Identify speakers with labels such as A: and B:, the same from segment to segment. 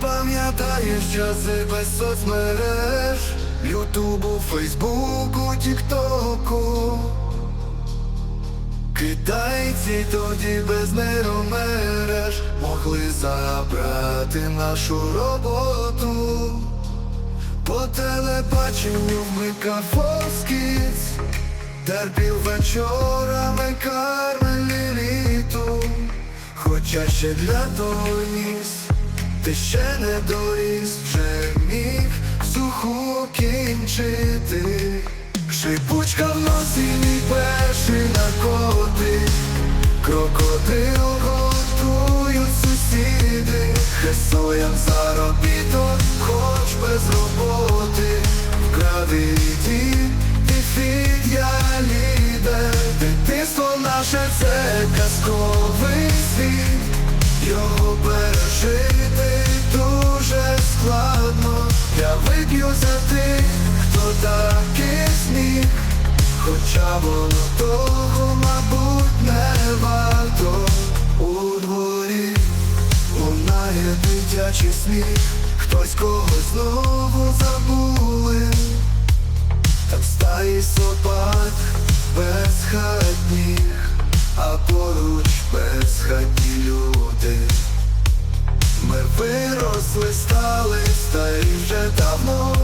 A: пам'ятаєш часи без соцмереж, Ютубу, Фейсбуку, Тіктоку. Китайці тоді без нейромереж могли забрати нашу роботу. По телебаченню вмикав Фоскіц, терпів вечорами Кармель літу. Хоча ще для того ніс, ти ще не доріс, вже міг суху кінчити. Шипучка в носі мій перший наркотик. Крокодил готують сусіди. Хесоям заробіток, хоч без роботи. Вкради дім, ти фіт, я лідер. Дитинство наше це казковий світ Його пережити дуже складно. Я вип'ю за тих, хто так і сміх Хоча воно того, мабуть, не варто. У дворі лунає дитячий сміх. Хтось когось знову забули виросли, стали старі вже давно.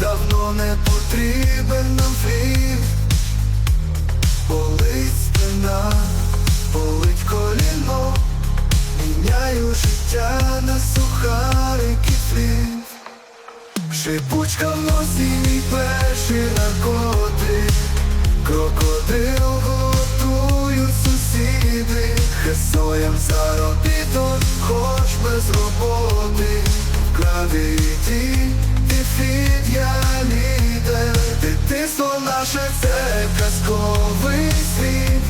A: Давно не потрібен нам хліб Болить спина, болить коліно. Міняю життя на сухарики хліб Шипучка в носі мій перший наркотик. Крокодил готують сусіди. Хесоям заробіток, хоч без роботи. Вкради дім, ти фіт, я лідер Дитинство наше це казковий світ.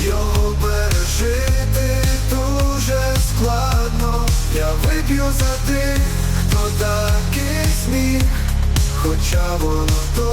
A: Його пережити дуже складно. Я вип'ю за тих, хто так і сміх. Хоча воно не